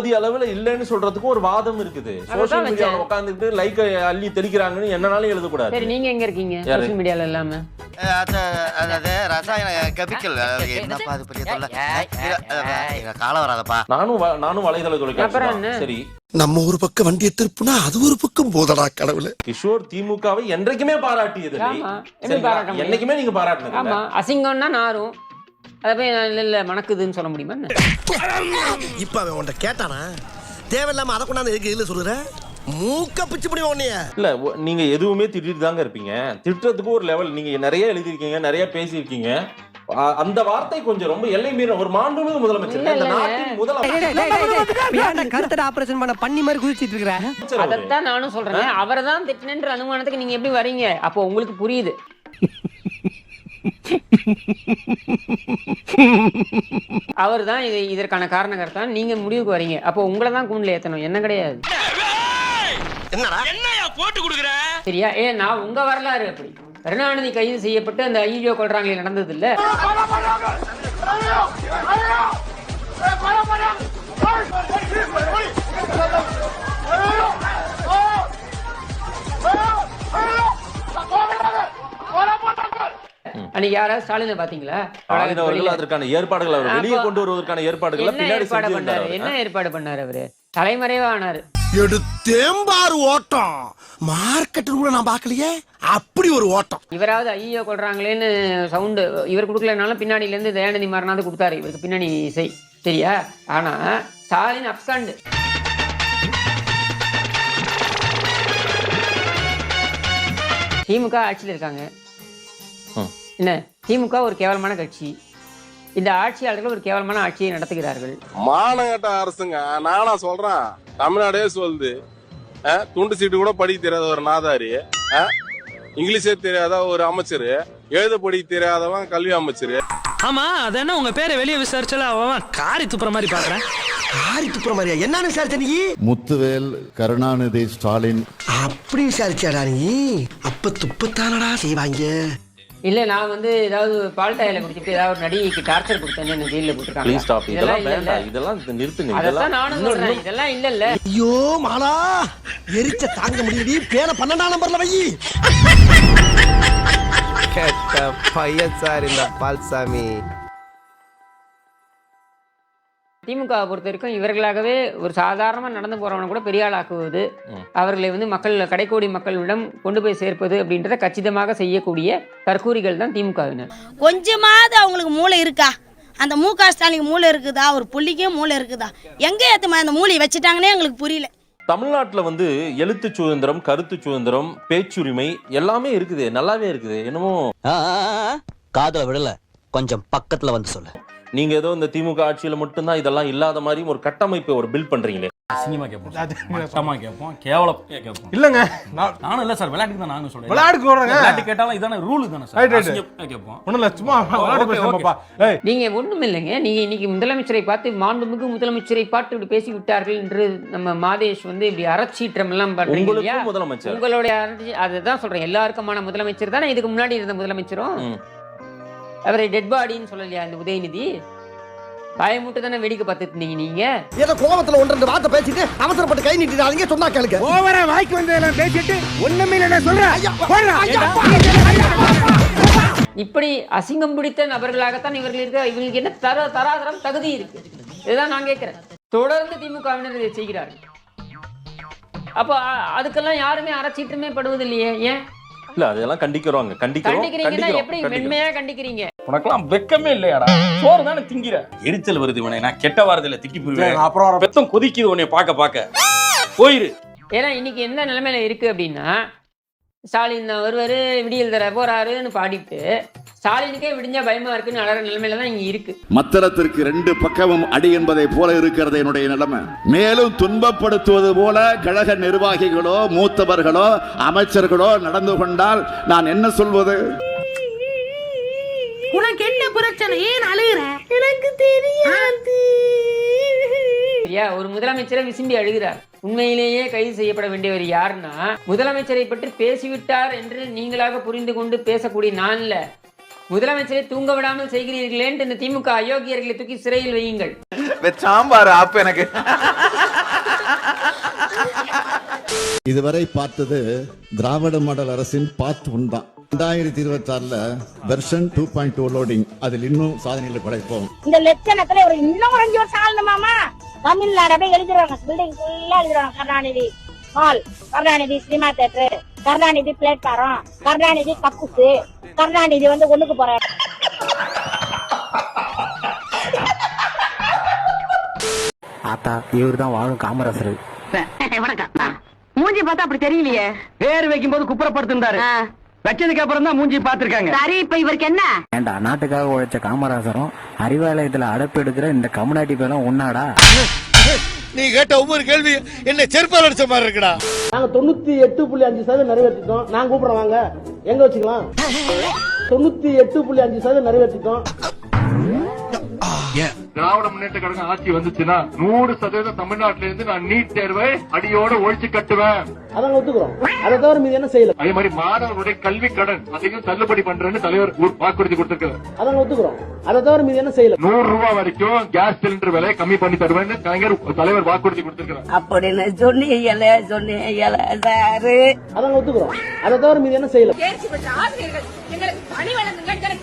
போதிய அளவுல இல்லைன்னு சொல்றதுக்கு ஒரு வாதம் இருக்குது. சோசியல். மீடியால உட்காந்துட்டு லைக் அள்ளி தெளிக்கிறாங்கன்னு என்னனாலும் எழுதக்கூடாது. சரி நீங்க எங்க இருக்கீங்க? யாரு? சோஷியல் மீடியால இல்லாம? அது அதாவது ரசாயன கெமிக்கல். என்னப்பா அது பெரிய தொல்லை? காலம் வராதப்பா. நானும் வ- நானும் வலைதள தொலைக்காட்சி அப்புறம் தான். என்ன? சரி. நம்ம ஒரு பக்கம் வண்டியை திருப்புனா அது ஒரு பக்கம் போதடா கடவுளே. கிஷோர் திமுகவை என்றைக்குமே பாராட்டியது? என்னைக்குமே நீங்க பாராட்டினது ஆமா. அசிங்கம்னா நாரும். அதை போய் இல்ல இல்ல மணக்குதுன்னு சொல்ல முடியுமா? இப்ப அவன் உன்ட்ட கேட்டானா? தேவையில்லாம அதை கொண்டாந்து எதுக்கு இதுல சொல்லுற? மூக்க பிச்சு முடியும் உன்னைய. இல்ல நீங்க எதுவுமே திட்டிட்டு தாங்க இருப்பீங்க. திட்டுறதுக்கு ஒரு லெவல் நீங்க நிறைய எழுதிருக்கீங்க நிறைய பேசியிருக்கீங்க. அந்த வார்த்தை கொஞ்சம் ரொம்ப எல்லை மீறின ஒரு மாண்புமிகு முதலமைச்சர். இந்த. நாட்டின் முதலமைச்சர். கருத்தட ஆபரேஷன் பண்ண? பண்ணி மாதிரி குதிச்சிட்டு இருக்கிற? அவரு. அதைத்தான் நானும் சொல்றேன். அவரை தான் திட்டினன்ற அனுமானத்துக்கு நீங்க எப்படி வரீங்க? அப்போ உங்களுக்கு புரியுது. அவர் தான் இது இதற்கான காரணகர்த்தான் நீங்க முடிவுக்கு வரீங்க அப்போ உங்களை தான் கூண்டில் ஏத்தணும் என்ன கிடையாது என்னடா சரியா ஏ நான் உங்க வரலாறு அப்படி கருணாநிதி கைது செய்யப்பட்டு அந்த ஐயோ கொள்றாங்களே நடந்தது இல்ல அன்னைக்கு யாராவது ஸ்டாலினை பாத்தீங்களா ஸ்டாலின் அவர்கள் அதற்கான ஏற்பாடுகள் அவர் வெளியே கொண்டு வருவதற்கான ஏற்பாடுகளை பின்னாடி ஏற்பாடு பண்ணாரு. என்ன ஏற்பாடு பண்ணாரு அவரு? தலைமறைவா ஆனாரு எடுத்தேம்பாரு ஓட்டம். மார்க்கெட் கூட நான் பார்க்கலையே. அப்படி ஒரு ஓட்டம். இவராவது ஐயோ கொள்றாங்களேன்னு சவுண்டு இவர் கொடுக்கலனாலும் பின்னாடில இருந்து தயாநிதி மாறனாவது கொடுத்தாரு. இவருக்கு பின்னணி இசை. சரியா? ஆனா ஸ்டாலின் அப்சாண்டு திமுக ஆட்சியில் இருக்காங்க. என்ன? திமுக ஒரு கேவலமான கட்சி. இந்த ஆட்சியாளர்கள் ஒரு கேவலமான ஆட்சியை நடத்துகிறார்கள். மானகட்ட அரசுங்க நானா சொல்றேன். தமிழ்நாடே சொல்லுது. துண்டு சீட்டு கூட படிக்க தெரியாத ஒரு நாதாரி. இங்கிலீஷே தெரியாத ஒரு அமைச்சர். எழுத படிக்க தெரியாதவன் கல்வி அமைச்சர். ஆமா அது என்ன உங்க பேரை வெளியே விசாரிச்சால அவன் காரி துப்புற மாதிரி பாக்குறேன். காரி துப்புற மாதிரியா? என்னன்னு விசாரிச்ச நீ? முத்துவேல் கருணாநிதி ஸ்டாலின். அப்படி விசாரிச்சாடா நீ? அப்ப துப்பத்தானடா செய்வாங்க. இல்ல நான் வந்து ஏதாவது பால் டாயில குடிச்சிட்டு ஏதாவது ஒரு நடிகைக்கு டார்ச்சர் கொடுத்தேன்னு என்ன ஜெயில போட்டுருக்காங்க. ப்ளீஸ் ஸ்டாப் இதெல்லாம். வேண்டாம். இதெல்லாம் நிறுத்துங்க. அதைத்தான் இதெல்லாம் நானும் சொல்றேன். இதெல்லாம் இல்ல இல்ல. ஐயோ மாலா! எரிச்ச தாங்க முடியலடி பேன பன்னெண்டாம் நம்பர்ல வை. கெட்ட பையன் சார் இந்த பால்சாமி. திமுக பொறுத்த வரைக்கும் இவர்களாகவே ஒரு சாதாரணமா நடந்து போறவனை கூட பெரிய ஆளாக்குவது. அவர்களை வந்து மக்கள் கடைக்கோடி மக்களிடம் கொண்டு போய் சேர்ப்பது அப்படின்றத கச்சிதமாக செய்யக்கூடிய தற்கூரிகள் தான் திமுகவினர். கொஞ்சமாவது அவங்களுக்கு மூளை இருக்கா? அந்த மு க ஸ்டாலின் மூளை இருக்குதா? ஒரு புள்ளிக்கே மூளை இருக்குதா? எங்க ஏத்துமா அந்த மூளையை வச்சுட்டாங்கன்னே எங்களுக்கு புரியல. தமிழ்நாட்டுல வந்து எழுத்து சுதந்திரம் கருத்து சுதந்திரம் பேச்சுரிமை எல்லாமே இருக்குது. நல்லாவே இருக்குது. என்னமோ காதல விடல. கொஞ்சம் பக்கத்துல வந்து சொல்லு. நீங்க ஏதோ இந்த திமுக ஆட்சியில மட்டும்தான் இதெல்லாம் இல்லாத மாதிரி ஒரு கட்டமைப்பை ஒரு பில்ட் பண்றீங்களே? அசிங்கமா கேட்போம் மட்டமா கேட்போம். கேவலம் கேட்போம். இல்லங்க. நான் நானும் இல்ல சார் விளையாட்டுக்கு தான் நானும் சொல்றேன். விளையாட்டுக்கு வர்றேங்க. விளையாட்டு கேட்டாலும் இதான ரூல் தானே சார். கேட்போம். இல்ல சும்மா விளையாட்டு பேசுறப்பா நீங்க ஒண்ணும் இல்லைங்க. நீங்க இன்னைக்கு முதலமைச்சரை பார்த்து மாண்புமிகு முதலமைச்சரை பார்த்து இப்படி பேசி விட்டார்கள் என்று நம்ம மாதேஷ் வந்து இப்படி அறச்சீற்றம் எல்லாம் பண்றீங்க முதலமைச்சர். உங்களுடைய அதுதான் சொல்றேன். எல்லாருக்குமான முதலமைச்சர் தானே? இதுக்கு முன்னாடி இருந்த முதலமைச்சரும். அவரை டெட் பாடின்னு சொல்லலையா இந்த உதயநிதி? பயமுட்டு தானே வேடிக்கை பார்த்துட்டு நீங்க? ஏதோ கோபத்துல ஒன்று ரெண்டு வார்த்தை பேசிட்டு அவசரப்பட்டு கை நீட்டிடாதீங்க சொன்னா கேளுங்க. ஓவரா வாய்க்கு வந்ததெல்லாம் பேசிட்டு ஒண்ணுமே இல்ல சொல்றேன். இப்படி அசிங்கம் பிடித்த நபர்களாகத்தான் இவர்கள் இருக்க இவங்களுக்கு என்ன தர தராதரம் தகுதி இருக்கு? இதுதான் நான் கேட்கிறேன். தொடர்ந்து திமுகவினர் இதை செய்கிறார்கள். அப்போ அதுக்கெல்லாம் யாருமே அறச்சீட்டுமே படுவது இல்லையே ஏன்? இல்ல அதெல்லாம் கண்டிக்கிறோங்க. கண்டிக்கிறோம் கண்டிக்கிறீங்கன்னா எப்படி மென்மையா கண்டிக்கிறீங்க? உனக்கெல்லாம் வெக்கமே இல்லையாடா? சோறு தானே திங்கிற? எரிச்சல் வருது இவனை. நான் கெட்ட வாரத்துல திக்கி போயிருவேன் அப்புறம் பெத்தம் கொதிக்குது உன்னை பார்க்க பார்க்க. போயிரு. ஏன்னா இன்னைக்கு என்ன நிலைமையில இருக்கு அப்படின்னா ஸ்டாலின் வருவாரு விடியல் தர போறாருன்னு பாடிட்டு ஸ்டாலினுக்கே விடிஞ்சா பயமா இருக்குன்னு அழற நிலைமையில தான் இங்க இருக்கு. மத்திரத்திற்கு ரெண்டு பக்கமும் அடி என்பதை போல இருக்கிறது என்னுடைய நிலைமை. மேலும் துன்பப்படுத்துவது போல கழக நிர்வாகிகளோ மூத்தவர்களோ அமைச்சர்களோ நடந்து கொண்டால் நான் என்ன சொல்வது? ஏன் அழுகிற? எனக்கு தெரியாது. ஐயா ஒரு முதலமைச்சரை விசும்பி அழுகிறார் உண்மையிலேயே கைது செய்யப்பட வேண்டியவர் யாருன்னா முதலமைச்சரை பற்றி பேசிவிட்டார் என்று நீங்களாக புரிந்து கொண்டு பேசக்கூடிய நான்ல முதலமைச்சரை தூங்க விடாமல் செய்கிறீர்களே என்று திமுக அயோக்கியர்களை தூக்கி சிறையில் வையுங்கள். சாம்பார் ஆப் எனக்கு. இதுவரை பார்த்தது திராவிட மாடல் அரசின் பார்ட் ஒன் ரெண்டாயிரத்தி இருபத்தி ஆறுல version two point two loading அதில் இன்னும் சாதனைகளை படைப்போம். இந்த லட்சணத்துல ஒரு இன்னும் ஒரு அஞ்சு வருஷம் ஆளணுமாமா தமிழ்நாடு அப்படியே எழுதிடுவாங்க. பில்டிங் ஃபுல்லா எழுதிடுவாங்க. Karunanidhi hall Karunanidhi cinema theatre Karunanidhi platform Karunanidhi கப்புசு Karunanidhi வந்து ஒண்ணுக்கு போற. ஆத்தா இவர் தான் வாழும் காமராசர். வணக்கம். மூஞ்சி பார்த்தா அப்படி தெரியலையே. பேர் வைக்கும் போது குப்புறப்படுத்திருந்தாரு வச்சதுக்கு அப்புறம் தான் மூஞ்சி பாத்திருக்காங்க சரி இப்ப இவருக்கு என்ன? ஏண்டா நாட்டுக்காக உழைச்ச காமராசரும் அறிவாலயத்துல அடப்பு எடுக்கிற இந்த கம்யூனிட்டி பேரும் உன்னாடா? நீ கேட்ட ஒவ்வொரு கேள்வி என்ன செருப்பால் அடிச்ச மாதிரி இருக்குடா. நாங்க தொண்ணூத்தி எட்டு புள்ளி அஞ்சு சதவீதம் நிறைவேற்றிட்டோம். நான் கூப்பிடுறேன் வாங்க. எங்க வச்சுக்கலாம்? தொண்ணூத்தி எட்டு புள்ளி அஞ்சு சதவீதம் நிறைவேற்றிட்டோம். திராவிட முன்னேற்ற கழகம் ஆட்சி வந்துச்சுன்னா நூறு சதவீதம் தமிழ்நாட்டில இருந்து நான் நீட் தேர்வை அடியோட ஒழிச்சு கட்டுவேன். அதாங்க ஒத்துக்கிறோம். அதை தவிர மீது என்ன செய்யல? அதே மாதிரி மாணவர்களுடைய கல்வி கடன் அதையும் தள்ளுபடி பண்றேன்னு தலைவர் வாக்குறுதி கொடுத்திருக்காரு. அதாங்க ஒத்துக்கிறோம். அதை தவிர மீது என்ன செய்யல? நூறு ரூபாய் வரைக்கும் கேஸ் சிலிண்டர் விலை கம்மி பண்ணி தருவேன்னு கலைஞர் தலைவர் வாக்குறுதி கொடுத்திருக்காரு அப்படின்னு சொன்னீங்கல சொன்னீங்கல சாரு. அதாங்க ஒத்துக்கிறோம். அதை தவிர மீது என்ன செய்யல?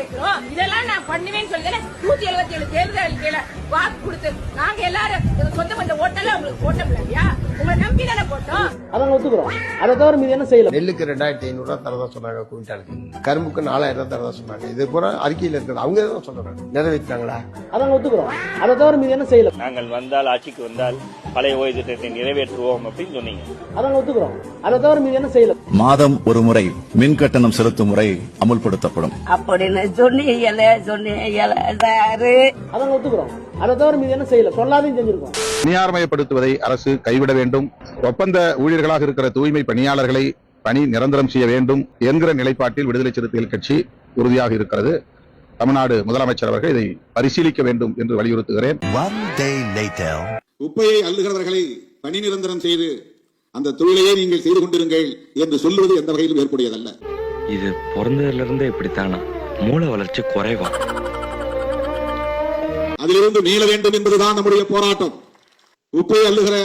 கேட்கிறோம். இதெல்லாம் நான் பண்ணுவேன்னு சொல்லி நூத்தி எழுபத்தி ஏழு தேர்தல் கீழே வாக்கு கொடுத்து நாங்க எல்லாரும் சொந்த பந்த ஓட்டெல்லாம் உங்களுக்கு போட்டோம் இல்லையா? உங்களை நம்பி தானே போட்டோம். அதாங்க ஒத்துக்கிறோம். அதை தவிர மீது என்ன செய்யல நெல்லுக்கு ரெண்டாயிரத்தி ஐநூறு ரூபா தரதா சொன்னாங்க குவிண்டாலுக்கு கரும்புக்கு நாலாயிரம் ரூபாய் தரதா சொன்னாங்க. இது பூரா அறிக்கையில இருக்கிறது. அவங்க தான் சொல்றாங்க. நிறைவேற்றாங்களா அதாங்க ஒத்துக்கிறோம். அதை தவிர மீது என்ன செய்யல நாங்கள் வந்தால் ஆட்சிக்கு வந்தால் பழைய ஓய்வு திட்டத்தை நிறைவேற்றுவோம் அப்படின்னு சொன்னீங்க. அதாங்க ஒத்துக்கிறோம். அதை தவிர மீது என்ன செய்யல மாதம் ஒரு முறை மின் கட்டணம் செலுத்தும் முறை அமுல்படுத்தப்படும். அப்படின்னு சொன்னீங்கல சாரு. அதாங்க ஒத்துக்கிறோம். அதை தவிர மீது என்ன செய்யல? சொல்லாதையும் செஞ்சிருக்கோம். தனியார்மயப்படுத்துவதை அரசு கைவிட வேண்டும். ஒப்பந்த ஊழியர்களாக இருக்கிற தூய்மை பணியாளர்களை பணி நிரந்தரம் செய்ய வேண்டும் என்கிற நிலைப்பாட்டில் விடுதலை சிறுத்தைகள் கட்சி உறுதியாக இருக்கிறது. தமிழ்நாடு முதலமைச்சர் அவர்கள் இதை பரிசீலிக்க வேண்டும் என்று வலியுறுத்துகிறேன். குப்பையை அள்ளுகிறவர்களை பணி நிரந்தரம் செய்து அந்த தொழிலையே நீங்கள் செய்து கொண்டிருங்கள் என்று சொல்லுவது எந்த வகையிலும் ஏற்புடையதல்ல. இது பிறந்ததுல இருந்தே இப்படித்தானா? மூளை வளர்ச்சி குறைவா? அதிலிருந்து மீள வேண்டும் என்பதுதான் நம்முடைய போராட்டம். குப்பை அள்ளுகிற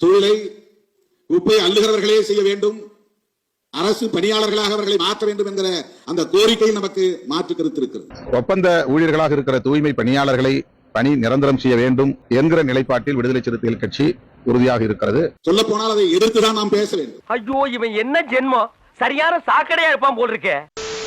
தொழிலை குப்பை அள்ளுகிறவர்களே செய்ய வேண்டும். அரசு பணியாளர்களாக அவர்களை மாற்ற வேண்டும் என்கிற அந்த கோரிக்கை நமக்கு மாற்று கருத்து இருக்கிறது ஒப்பந்த ஊழியர்களாக இருக்கிற தூய்மை பணியாளர்களை பணி நிரந்தரம் செய்ய வேண்டும் என்கிற நிலைப்பாட்டில் விடுதலை சிறுத்தைகள் கட்சி உறுதியாக இருக்கிறது. சொல்ல போனால் அதை எதிர்த்துதான் நாம் பேச வேண்டும். ஐயோ இவன் என்ன ஜென்மம்? சரியான சாக்கடையா இருப்பான் போல் இருக்கே.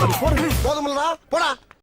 போதுமில்லடா போடா.